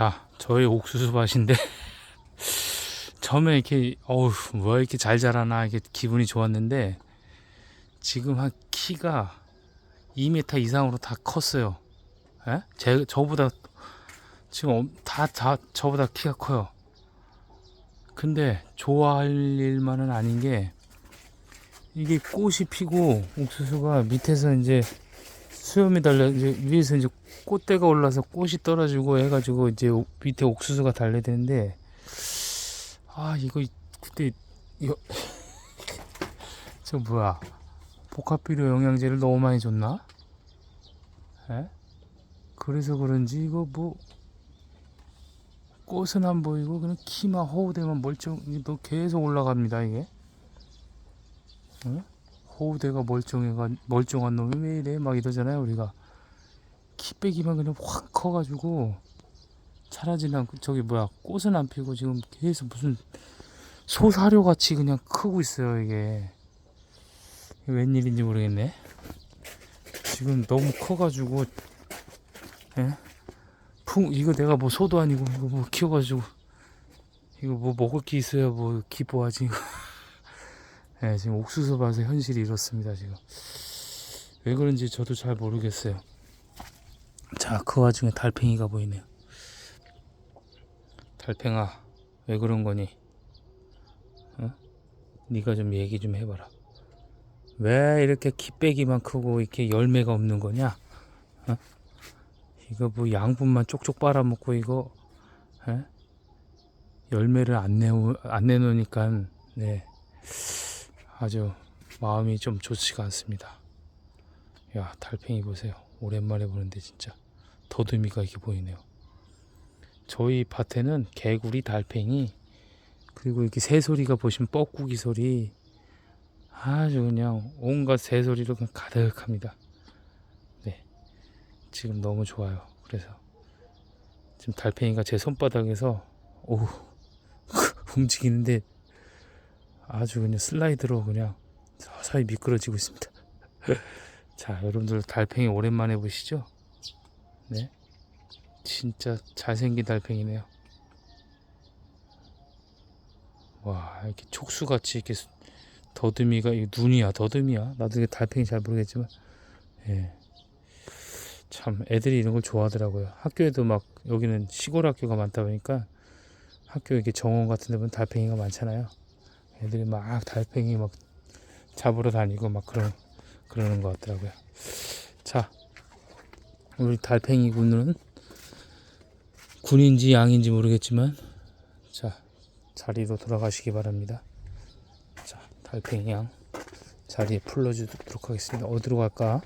자, 저의 옥수수 밭인데 처음에 이렇게 어우 뭐 이렇게 잘 자라나 이게 기분이 좋았는데 지금 한 키가 2m 이상으로 다 컸어요. 예? 제 저보다 지금 엄- 다, 다 저보다 키가 커요. 근데 좋아할 일만은 아닌 게 이게 꽃이 피고 옥수수가 밑에서 이제 수염이 달려 이제 위에서 이제 꽃대가 올라서 꽃이 떨어지고 해가지고 이제 옥- 밑에 옥수수가 달려야 되는데 아 이거 그때 이거 저 뭐야 복합비료 영양제를 너무 많이 줬나? 에? 그래서 그런지 이거 뭐 꽃은 안 보이고 그냥 키만 허우대만 멀쩡 너 계속 올라갑니다 이게 응? 호우대가 멀쩡해가 멀쩡한 놈이 왜 이래? 막 이러잖아요 우리가. 키 빼기만 그냥 확 커가지고 않고 저기 뭐야 꽃은 안 피고 지금 계속 무슨 소사료 같이 그냥 크고 있어요 이게 웬일인지 모르겠네. 지금 너무 커가지고 예? 풍 이거 내가 뭐 소도 아니고 이거 뭐 키워가지고 이거 뭐 먹을 게 있어야 뭐 기뻐하지 예, 지금 옥수수 밭의 현실이 이렇습니다 지금. 왜 그런지 저도 잘 모르겠어요. 자 그 와중에 달팽이가 보이네요. 달팽아 왜 그런 거니? 어? 네가 좀 얘기 좀 해봐라. 왜 이렇게 키빼기만 크고 이렇게 열매가 없는 거냐? 어? 이거 뭐 양분만 쪽쪽 빨아먹고 이거 에? 열매를 안 내오 안 내놓으니까 네 아주 마음이 좀 좋지가 않습니다. 야 달팽이 보세요. 오랜만에 보는데 진짜 더듬이가 이렇게 보이네요. 저희 밭에는 개구리, 달팽이 그리고 이렇게 새소리가 보시면 뻐꾸기 소리 아주 그냥 온갖 새소리로 가득합니다. 네 지금 너무 좋아요. 그래서 지금 달팽이가 제 손바닥에서 오 움직이는데 아주 그냥 슬라이드로 그냥 서서히 미끄러지고 있습니다. 자, 여러분들 달팽이 오랜만에 보시죠? 네. 진짜 잘생긴 달팽이네요. 와, 이렇게 촉수같이 이렇게 수- 더듬이가, 이 눈이야, 더듬이야. 나도 이게 달팽이 잘 모르겠지만, 예. 참, 애들이 이런 걸 좋아하더라고요. 학교에도 막, 여기는 시골 학교가 많다 보니까, 학교 이렇게 정원 같은 데 보면 달팽이가 많잖아요. 애들이 막 달팽이 막 잡으러 다니고 막 그런 그러는 것 같더라고요. 자, 우리 달팽이 군은 군인지 양인지 모르겠지만 자 자리로 돌아가시기 바랍니다. 자, 달팽이 양 자리에 풀러주도록 하겠습니다. 어디로 갈까?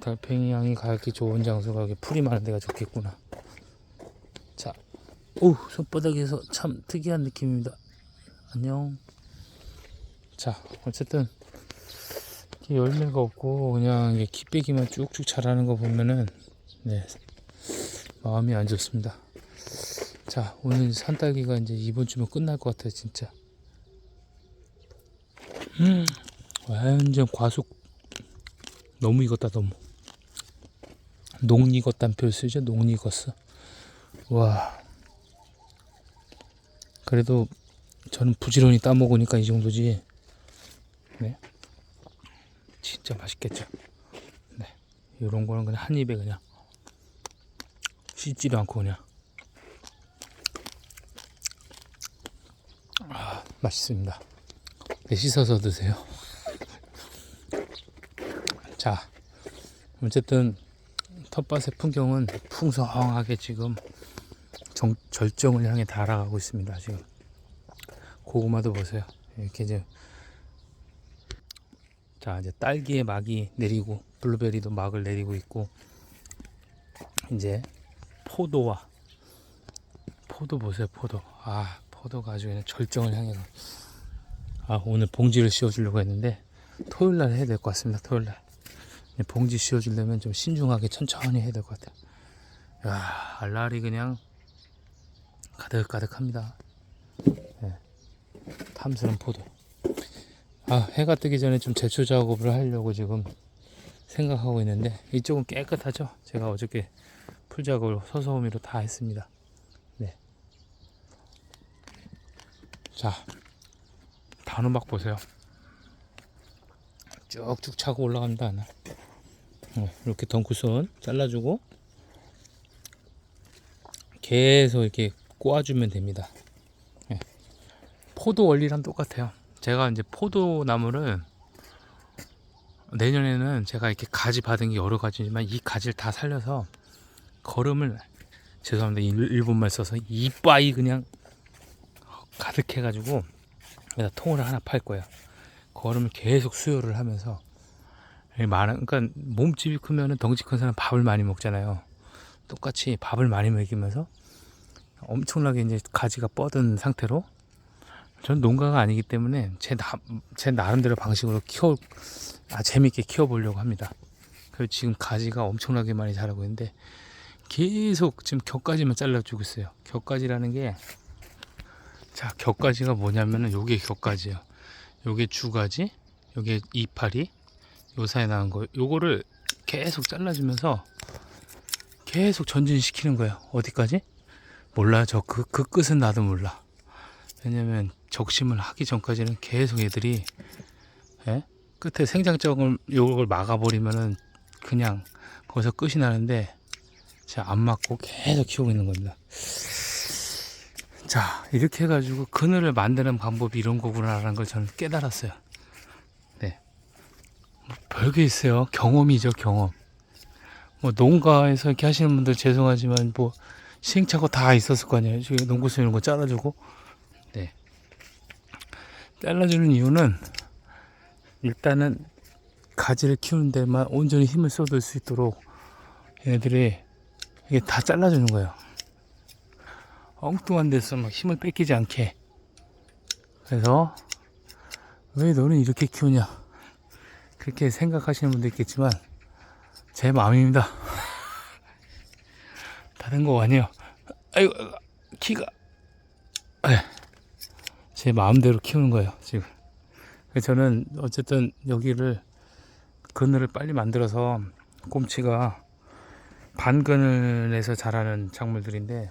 달팽이 양이 가기 좋은 장소가 여기 풀이 많은 데가 좋겠구나. 자, 오 손바닥에서 참 특이한 느낌입니다. 안녕. 자, 어쨌든 열매가 없고 그냥 이게 키빼기만 쭉쭉 자라는 거 보면은 네 마음이 안 좋습니다. 자, 오늘 산딸기가 이제 이번 주면 끝날 것 같아요, 진짜. 음, 완전 과속 너무 익었다 너무. 녹 익었다는 표현 쓰죠? 녹 익었어. 와. 그래도 저는 부지런히 따먹으니까 이 정도지. 네. 진짜 맛있겠죠. 네. 이런 거는 그냥 한 입에 그냥 씻지도 않고 그냥. 아, 맛있습니다. 네, 씻어서 드세요. 자, 어쨌든 텃밭의 풍경은 풍성하게 지금 정, 절정을 향해 달아가고 있습니다. 지금. 고구마도 보세요. 이렇게 이제 자 이제 딸기에 막이 내리고 블루베리도 막을 내리고 있고 이제 포도와 포도 보세요 포도. 아 포도가 아주 그냥 절정을 향해서. 아 오늘 봉지를 씌워주려고 했는데 토요일 날 해야 될 것 같습니다 토요일 날. 봉지 씌워주려면 좀 신중하게 천천히 해야 될 것 같아요. 야 알알이 그냥 가득가득합니다 탐스런 포도. 아, 해가 뜨기 전에 좀 제초 작업을 하려고 지금 생각하고 있는데 이쪽은 깨끗하죠. 제가 어저께 풀작을 서서우미로 다 했습니다. 네. 자, 단호박 보세요. 쭉쭉 차고 올라갑니다. 하나. 어, 이렇게 덩쿠선 잘라주고 계속 이렇게 꼬아주면 됩니다. 예. 포도 원리랑 똑같아요. 제가 이제 포도 나무를 내년에는 제가 이렇게 가지 받은 게 여러 가지지만 이 가지를 다 살려서 걸음을 죄송합니다 일- 일본말 써서 이빠이 그냥 가득해가지고 여기다 통을 하나 팔 거예요. 걸음을 계속 수요를 하면서 많은 그러니까 몸집이 크면은 덩치 큰 사람 밥을 많이 먹잖아요. 똑같이 밥을 많이 먹이면서 엄청나게 이제 가지가 뻗은 상태로 저는 농가가 아니기 때문에 제, 나, 제 나름대로 방식으로 키워 아, 재밌게 키워보려고 합니다. 그리고 지금 가지가 엄청나게 많이 자라고 있는데 계속 지금 격가지만 잘라주고 있어요. 격가지라는 게 자, 격가지가 뭐냐면은 요게 격가지예요. 요게 주가지, 요게 이파리, 요 사이에 나온 거. 요거를 계속 잘라주면서 계속 전진시키는 거예요. 어디까지? 몰라요. 저 그 그 끝은 나도 몰라. 왜냐면 적심을 하기 전까지는 계속 애들이 예? 끝에 생장적을 요걸 막아버리면은 그냥 거기서 끝이 나는데 제가 안 맞고 계속 키우고 있는 겁니다. 자 이렇게 해가지고 그늘을 만드는 방법이 이런 거구나라는 걸 저는 깨달았어요. 네. 뭐 별게 있어요. 경험이죠 경험. 뭐 농가에서 이렇게 하시는 분들 죄송하지만 뭐 시행착오 다 있었을 거 아니에요. 저기 농구수 이런 거 잘라주고 네. 잘라주는 이유는 일단은 가지를 키우는 데만 온전히 힘을 쏟을 수 있도록 얘네들이 이게 다 잘라주는 거예요. 엉뚱한 데서 막 힘을 뺏기지 않게. 그래서 왜 너는 이렇게 키우냐 그렇게 생각하시는 분도 있겠지만 제 마음입니다. 다른 거 아니에요. 아이고 키가 에휴, 제 마음대로 키우는 거예요 지금. 저는 어쨌든 여기를 그늘을 빨리 만들어서 꼼치가 반그늘에서 자라는 작물들인데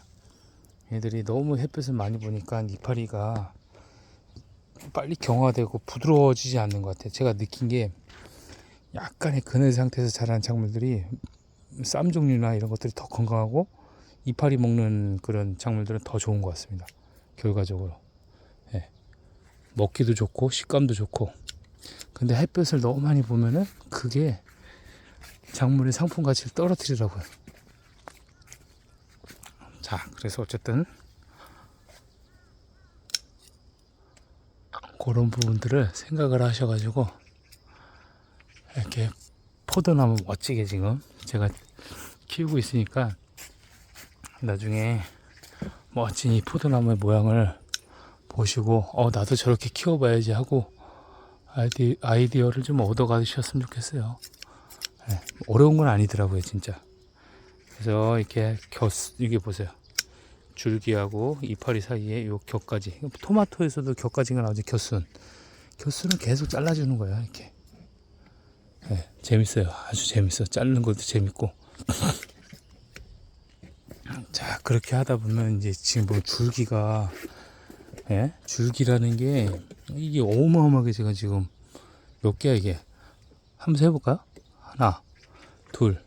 얘들이 너무 햇볕을 많이 보니까 이파리가 빨리 경화되고 부드러워지지 않는 것 같아요. 제가 느낀 게 약간의 그늘 상태에서 자라는 작물들이 쌈 종류나 이런 것들이 더 건강하고 이파리 먹는 그런 작물들은 더 좋은 것 같습니다. 결과적으로. 예. 먹기도 좋고 식감도 좋고 근데 햇볕을 너무 많이 보면은 그게 작물의 상품 가치를 떨어뜨리더라고요. 자, 그래서 어쨌든 그런 부분들을 생각을 하셔가지고 이렇게 포도나무 멋지게 지금 제가 키우고 있으니까 나중에 멋진 이 포도나무의 모양을 보시고 어 나도 저렇게 키워봐야지 하고 아이디, 아이디어를 좀 얻어가셨으면 좋겠어요. 네, 어려운 건 아니더라고요 진짜. 그래서 이렇게 겨 이게 보세요. 줄기하고 이파리 사이에 요 격까지. 토마토에서도 격까지가 나오지? 겨순. 겨순은 계속 잘라주는 거야 이렇게. 네, 재밌어요. 아주 재밌어 자르는 것도 재밌고. 자 그렇게 하다 보면 이제 지금 뭐 줄기가 예? 줄기라는 게 이게 어마어마하게 제가 지금 몇 개야 이게 한번 세볼까요? 하나 둘셋넷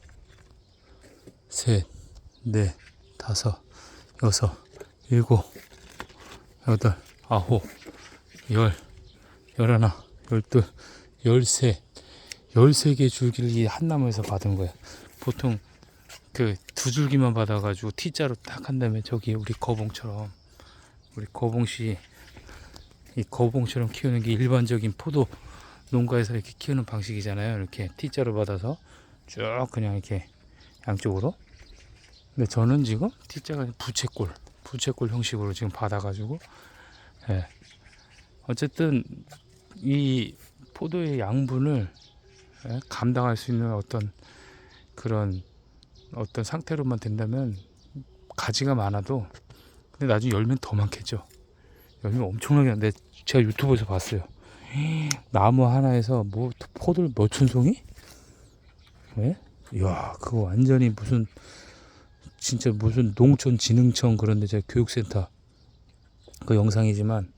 다섯 여섯 일곱 여덟 아홉 열 열하나 열둘 열세 열세 개 줄기를 이 한 나무에서 받은 거야 보통 그 두 줄기만 받아가지고 T자로 딱 한 다음에 저기 우리 거봉처럼 우리 거봉씨 이 거봉처럼 키우는 게 일반적인 포도 농가에서 이렇게 키우는 방식이잖아요. 이렇게 T자로 받아서 쭉 그냥 이렇게 양쪽으로. 근데 저는 지금 T자가 부채꼴, 부채꼴 형식으로 지금 받아가지고, 예. 어쨌든 이 포도의 양분을 예, 감당할 수 있는 어떤 그런 어떤 상태로만 된다면 가지가 많아도 근데 나중에 열면 더 많겠죠. 열면 엄청나게 근데 제가 유튜브에서 봤어요. 나무 하나에서 뭐 포도를 몇천 송이? 예? 이야 그거 완전히 무슨 진짜 무슨 농촌진흥청 그런데 제가 교육센터 그 영상이지만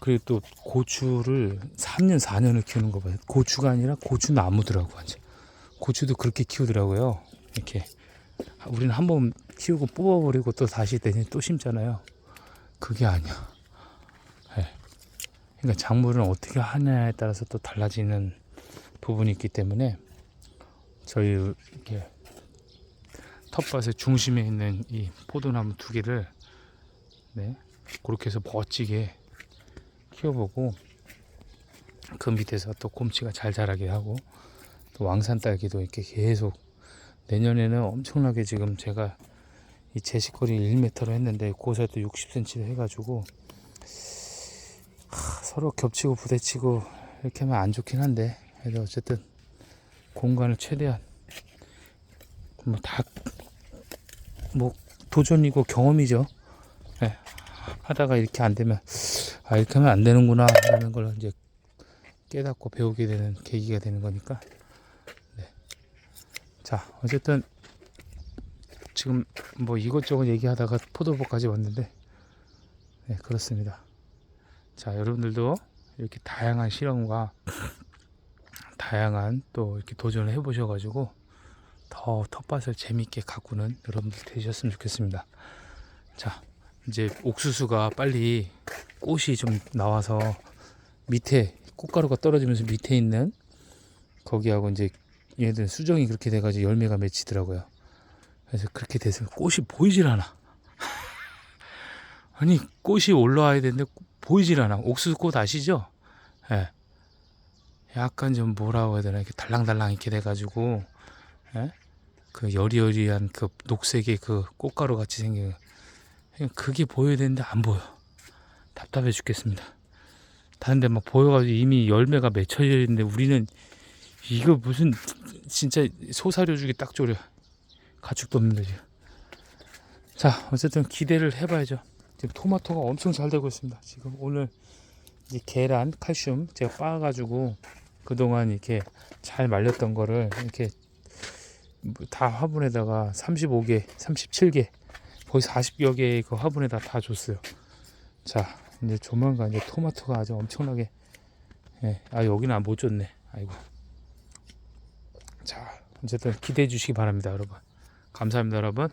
그리고 또 고추를 3년 4년을 키우는 거 봐요. 고추가 아니라 고추 나무더라고 완전. 고추도 그렇게 키우더라고요. 이렇게 우리는 한 번 키우고 뽑아버리고 또 다시 내년에 또 심잖아요. 그게 아니야. 예. 그러니까 작물은 어떻게 하냐에 따라서 또 달라지는 부분이 있기 때문에 저희 이렇게 텃밭의 중심에 있는 이 포도나무 두 개를 네 그렇게 해서 멋지게 키워보고 그 밑에서 또 곰치가 잘 자라게 하고 또 왕산 딸기도 이렇게 계속 내년에는 엄청나게 지금 제가 이 제시거리 1m로 했는데 고사도 60cm로 해가지고 하, 서로 겹치고 부대치고 이렇게 하면 안 좋긴 한데 그래도 어쨌든 공간을 최대한 뭐 다 뭐 도전이고 경험이죠. 예, 하다가 이렇게 안 되면 아 이렇게 하면 안 되는구나 라는 걸 이제 깨닫고 배우게 되는 계기가 되는 거니까. 네. 자 어쨌든 지금 뭐 이것저것 얘기하다가 포도보까지 왔는데 네 그렇습니다. 자 여러분들도 이렇게 다양한 실험과 다양한 또 이렇게 도전을 해보셔가지고 더 텃밭을 재밌게 가꾸는 여러분들 되셨으면 좋겠습니다. 자, 이제 옥수수가 빨리 꽃이 좀 나와서 밑에 꽃가루가 떨어지면서 밑에 있는 거기하고 이제 얘들 수정이 그렇게 돼가지고 열매가 맺히더라고요. 그래서 그렇게 돼서 꽃이 보이질 않아. 아니 꽃이 올라와야 되는데 보이질 않아. 옥수수 꽃 아시죠? 예. 약간 좀 뭐라고 해야 되나 이렇게 달랑달랑 이렇게 돼가지고 예? 그 여리여리한 그 녹색의 그 꽃가루 같이 생긴 그게 보여야 되는데 안 보여 답답해 죽겠습니다 다른 데 막 보여가지고 이미 열매가 맺혀져 있는데 우리는 이거 무슨 진짜 소사료 주기 딱 좋려 가축도 없는데 지금 자 어쨌든 기대를 해봐야죠 지금 토마토가 엄청 잘 되고 있습니다 지금 오늘 이제 계란 칼슘 제가 빻아가지고 그동안 이렇게 잘 말렸던 거를 이렇게 다 화분에다가 35개, 37개, 거의 40여 개의 그 화분에다 다 줬어요. 자, 이제 조만간 이제 토마토가 아주 엄청나게, 예, 아, 여기는 못 줬네. 아이고. 자, 어쨌든 기대해 주시기 바랍니다, 여러분. 감사합니다, 여러분.